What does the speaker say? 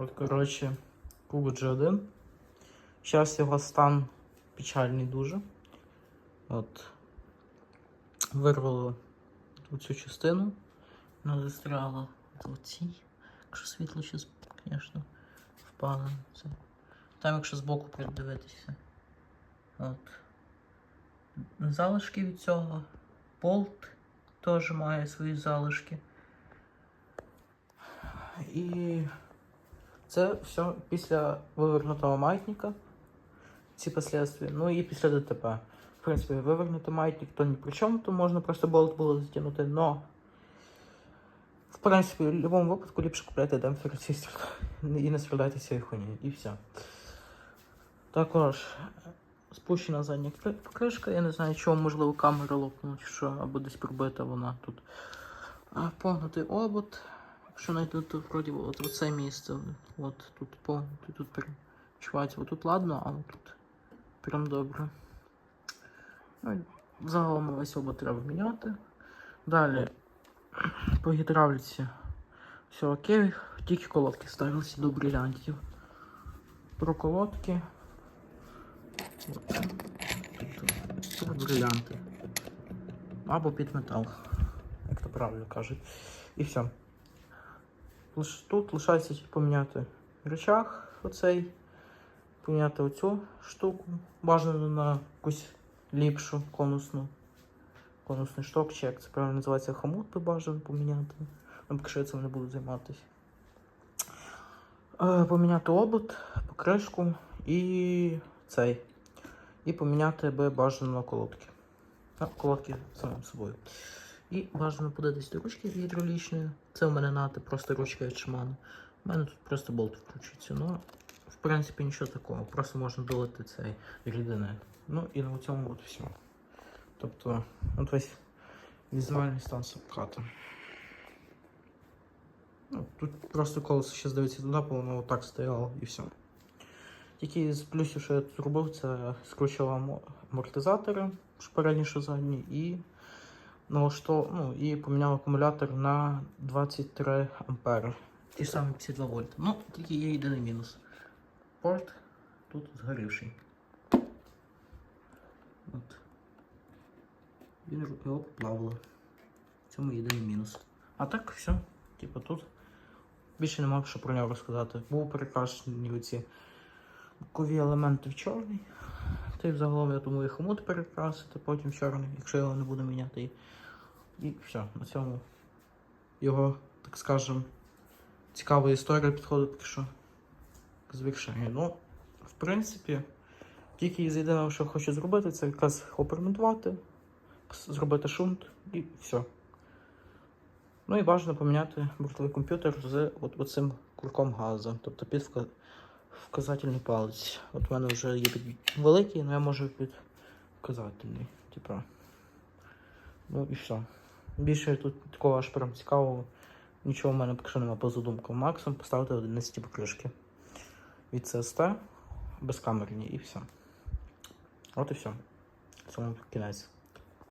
От, коротше, куб G1. Зараз його стан печальний дуже. От. Вирвало цю частину. Вона застряла в. Якщо світло зараз, звісно, це. Там, якщо збоку придивитися. От. Залишки від цього. Болт теж має свої залишки. І це все після вивернутого маятника. Ці последствия. Ну і після ДТП. В принципі, вивернути маятник то ні при чому, то можна просто болт було затягнути, но в принципі, в будь-якому випадку ліпше купляти демпфер і не страдайте цієї хуйні. І все. Також спущена задня покришка. Я не знаю, чого, можливо, камера лопнула що, або десь пробита вона тут. Погнутий обод. Якщо знайти, то вроді от, от це місце. От тут погнутий, тут перечувається. От тут ладно, а тут прям добре. Ну, загалом весь обод треба міняти. Далі по гідравліці все окей, тільки колодки ставилися до брилянтів. Про колодки. Тут, брилянти. Або під метал, як то правильно кажуть. І все. Тут лишається поміняти рычаг оцей, поміняти оцю штуку. Бажано на якусь ліпшу конусну. Конусний шток, чи як це правильно називається, хомут би бажано поміняти. Ну, поки що я цим не буду займатися. Е, поміняти обод, покришку і цей. І поміняти би бажано колодки. А, колодки самим собою. І бажано подивитись до ручки гідравлічної. Це у мене нати просто ручка від Shimano. У мене тут просто болт вкручується. Ну, в принципі, нічого такого. Просто можна долити цей рідини. Ну і на цьому от все. Тобто, от весь візуальний стан сапката. Ну, тут просто колесо ще здається туди, бо воно отак стояло і все. Тільки з плюсів, що я тут робив, це скручував амортизатори, передні, що задні, і налаштов... ну, і поміняв акумулятор на 23 ампери. Ті ж самі 52 вольт. Ну, тільки є єдиний мінус. Порт тут згорівший. От. Він його поплавило. В цьому єдиний мінус. А так все. Типу тут більше нема що про нього розказати. Був перекрашений оці бокові елементи в чорний. Та й взагалом я думаю, хомут перекрасити, потім чорний, якщо його не буду міняти. І, все, на цьому його, так скажем, цікава історія підходить поки що к завершенню. Ну, в принципі, тільки із єдиного, що хочу зробити, це якраз оперментувати, зробити шунт і все. Ну і бажано поміняти бортовий комп'ютер з оцим курком газу, тобто під вка- вказательний палець. От в мене вже є великий, але я можу під вказательний. Типа. Ну і все. Більше тут такого аж прям цікавого. Нічого в мене поки що немає по задумкам. Максимум поставити 11 покришки. Від CST безкамерні і все. От і все. Цьому кінець.